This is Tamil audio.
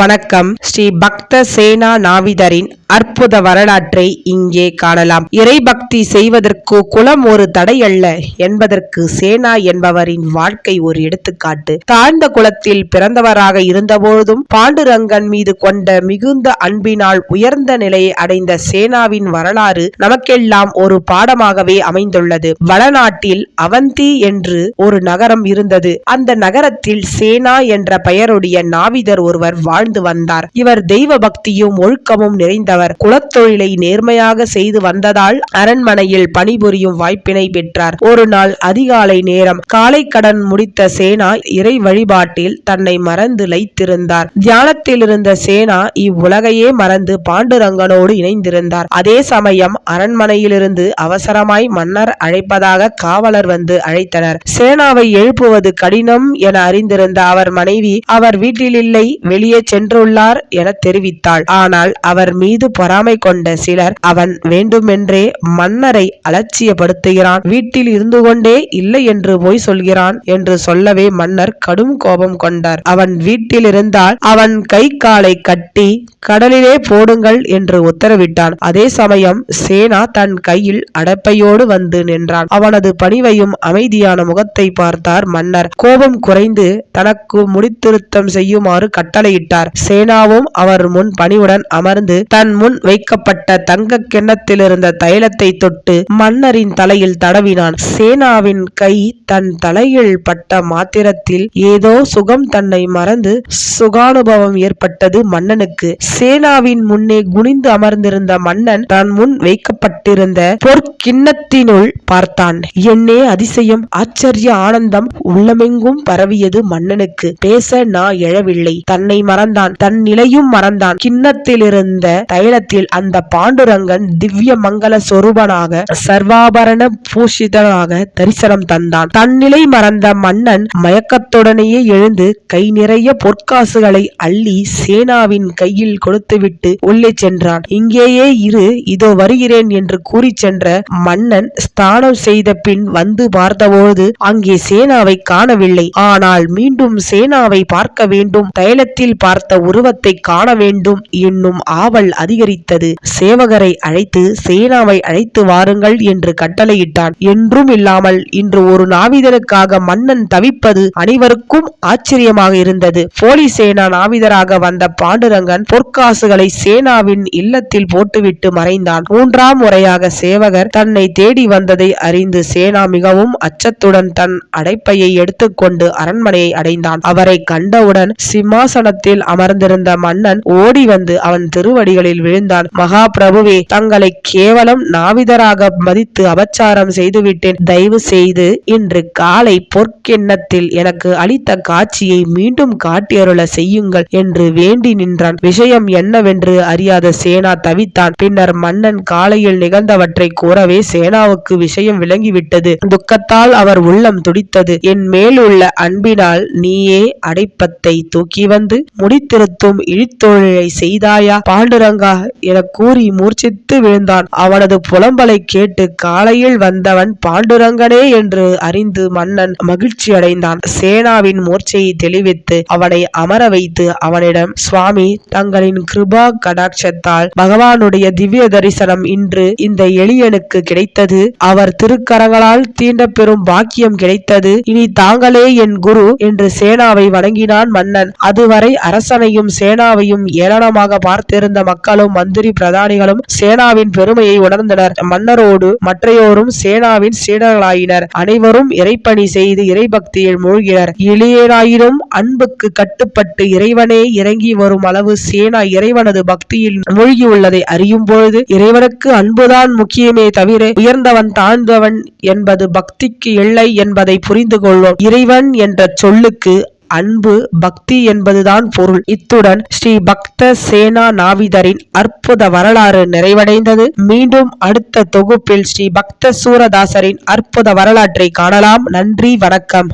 வணக்கம். ஸ்ரீ பக்த சேனா நாவிதரின் அற்புத வரலாற்றை இங்கே காணலாம். இறைபக்தி செய்வதற்கு குலம் ஒரு தடை அல்ல என்பதற்கு சேனா என்பவரின் வாழ்க்கை ஒரு எடுத்துக்காட்டு. தாழ்ந்த குலத்தில் பிறந்தவராக இருந்தபோதும் பாண்டுரங்கன் மீது கொண்ட மிகுந்த அன்பினால் உயர்ந்த நிலையை அடைந்த சேனாவின் வரலாறு நமக்கெல்லாம் ஒரு பாடமாகவே அமைந்துள்ளது. வடநாட்டில் அவந்தி என்று ஒரு நகரம் இருந்தது. அந்த நகரத்தில் சேனா என்ற பெயருடைய நாவிதர் ஒருவர் வாழ்ந்து வந்தார். இவர் தெய்வ பக்தியும் ஒழுக்கமும் நிறைந்தவர். குலத்தொழிலை நேர்மையாக செய்து வந்ததால் அரண்மனையில் பணிபுரியும் வாய்ப்பினை பெற்றார். ஒரு நாள் அதிகாலை நேரம் காலை கடன் முடித்த சேனா இறை வழிபாட்டில் தன்னை மறந்து லைத்திருந்தார். தியானத்தில் இருந்த சேனா இவ்வுலகையே மறந்து பாண்டுரங்கனோடு இணைந்திருந்தார். அதே சமயம் அரண்மனையிலிருந்து அவசரமாய் மன்னர் அழைப்பதாக காவலர் வந்து அழைத்தனர். சேனாவை எழுப்புவது கடினம் என அறிந்திருந்த அவர் மனைவி அவர் வீட்டில் இல்லை வெளியே சென்றுள்ளார் என தெரிவித்தாள். ஆனால் அவர் மீது பொறாமை கொண்ட சிலர் அவன் வேண்டுமென்றே மன்னரை அலட்சியப்படுத்துகிறான். வீட்டில் இருந்து கொண்டே இல்லை என்று பொய் சொல்கிறான் என்று சொல்லவே மன்னர் கடும் கோபம் கொண்டார். அவன் வீட்டில் இருந்தால் அவன் கை காலை கட்டி கடலிலே போடுங்கள் என்று உத்தரவிட்டான். அதே சமயம் சேனா தன் கையில் அடப்பையோடு வந்து நின்றான். அவனது பணிவையும் அமைதியான முகத்தை பார்த்தார் மன்னர். கோபம் குறைந்து தனக்கு முடித்திருத்தம் செய்யுமாறு கட்டளையிட்டார். சேனாவும் அவர் முன் பணிவுடன் அமர்ந்து தன் முன் வைக்கப்பட்ட தங்க கிண்ணத்தில் இருந்த தைலத்தை தொட்டு மன்னரின் தலையில் தடவினான். சேனாவின் கை தன் தலையில் பட்ட மாத்திரத்தில் ஏதோ சுகம் தன்னை மறந்து சுகானுபவம் ஏற்பட்டது மன்னனுக்கு. சேனாவின் முன்னே குனிந்து அமர்ந்திருந்த மன்னன் தன் முன் வைக்கப்பட்டிருந்த பொற்கிண்ணத்தினுள் பார்த்தான். என்னே அதிசயம்! ஆச்சரிய ஆனந்தம்! உள்ளமெங்கும் பரவியது மன்னனுக்கு. பேச நா எழவில்லை. தன்னை மறந்தான். தன் நிலையும் மறந்தான். கிண்ணத்தில் இருந்த தைலத்தில் அந்த பாண்டுரங்கன் திவ்ய மங்கள சொரூபனாக சர்வாபரண பூஷிதனாக தரிசனம் தந்தான். தன்னிலை மறந்த மன்னன் மயக்கத்துடனேயே எழுந்து கை நிறைய பொற்காசுகளை அள்ளி சேனாவின் கையில் கொடுத்துவிட்டு உள்ளே சென்றான். இங்கேயே இரு இதோ வருகிறேன் என்று கூறி சென்ற மன்னன் ஸ்தானம் செய்த பின் வந்து பார்த்தபோது அங்கே சேனாவை காணவில்லை. ஆனால் மீண்டும் சேனாவை பார்க்க வேண்டும். தைலத்தில் பார்த்த உருவத்தை காண வேண்டும் என்னும் ஆவல் அதிகரித்தது. சேவகரை அழைத்து சேனாவை அழைத்து வாருங்கள் என்று கட்டளையிட்டான். என்றும் இல்லாமல் இன்று ஒரு நாவிதருக்காக மன்னன் தவிப்பது அனைவருக்கும் ஆச்சரியமாக இருந்தது. போலி சேனா நாவிதராக வந்த பாண்டுரங்கன் பொற்காசுகளை சேனாவின் இல்லத்தில் போட்டுவிட்டு மறைந்தான். மூன்றாம் முறையாக சேவகர் தன்னை தேடி வந்ததை அறிந்து சேனா மிகவும் அச்சத்துடன் தன் அடைப்பையை எடுத்துக்கொண்டு அரண்மனையை அடைந்தான். அவரை கண்டவுடன் சிம்மாசனத்தில் அமர்ந்திருந்த மன்னன் ஓடி வந்து அவன் திருவடிகளில் விழுந்தான். மகா பிரபுவே தங்களை கேவலம் நாவிதராக மதித்து அபச்சாரம் செய்துவிட்டேன். தயவு செய்து இன்று காலை பொற்கிண்ணத்தில் எனக்கு அளித்த காட்சியை மீண்டும் காட்டியருள செய்யுங்கள் என்று வேண்டி நின்றான். விஷயம் என்னவென்று அறியாத சேனா தவித்தான். பின்னர் மன்னன் காலையில் நிகழ்ந்தவற்றை கூறவே சேனாவுக்கு விஷயம் விளங்கிவிட்டது. துக்கத்தால் அவர் உள்ளம் துடித்தது. என் மேல் உள்ள அன்பினால் நீயே அடைப்பத்தை தூக்கி வந்து முடி விழித்திருத்தும் இழித்தொழிலை செய்தாயா? பாண்டுரங்கா என கூறி மூர்ச்சித்து விழுந்தான். அவனது புலம்பலை கேட்டு காலையில் வந்தவன் பாண்டுரங்கனே என்று அறிந்து மன்னன் மகிழ்ச்சி அடைந்தான் சேனாவின் மூர்ச்சையை தெளிவித்து அவனை அமர வைத்து அவனிடம் சுவாமி தங்களின் கிருபா கடாட்சத்தால் பகவானுடைய திவ்ய தரிசனம் இன்று இந்த எளியனுக்கு கிடைத்தது. அவர் திருக்கரங்களால் தீண்ட பெறும் பாக்கியம் கிடைத்தது. இனி தாங்களே என் குரு என்று சேனாவை வணங்கினான் மன்னன். அதுவரை அரச அரசனையும் சேனாவையும் ஏளனமாக பார்த்திருந்த மக்களும் மந்திரி பிரதானிகளும் சேனாவின் பெருமையை உணர்ந்தனர். மன்னரோடு மற்றையோரும் சேனாவின் சீடர்களாயினர். அனைவரும் இறைப்பணி செய்து இறைபக்தியில் மூழ்கினர். இளையராயினும் அன்புக்கு கட்டுப்பட்டு இறைவனே இறங்கி வரும் அளவு சேனா இறைவனது பக்தியில் மூழ்கியுள்ளதை அறியும் பொழுது இறைவனுக்கு அன்புதான் முக்கியமே தவிர உயர்ந்தவன் தாழ்ந்தவன் என்பது பக்திக்கு இல்லை என்பதை புரிந்து கொள்வோம் இறைவன் என்ற சொல்லுக்கு அன்பு பக்தி என்பதுதான் பொருள். இத்துடன் ஸ்ரீ பக்த சேனா நாவிதரின் அற்புத வரலாறு நிறைவடைந்தது. மீண்டும் அடுத்த தொகுப்பில் ஸ்ரீ பக்த சூரதாசரின் அற்புத வரலாற்றை காணலாம். நன்றி வணக்கம்.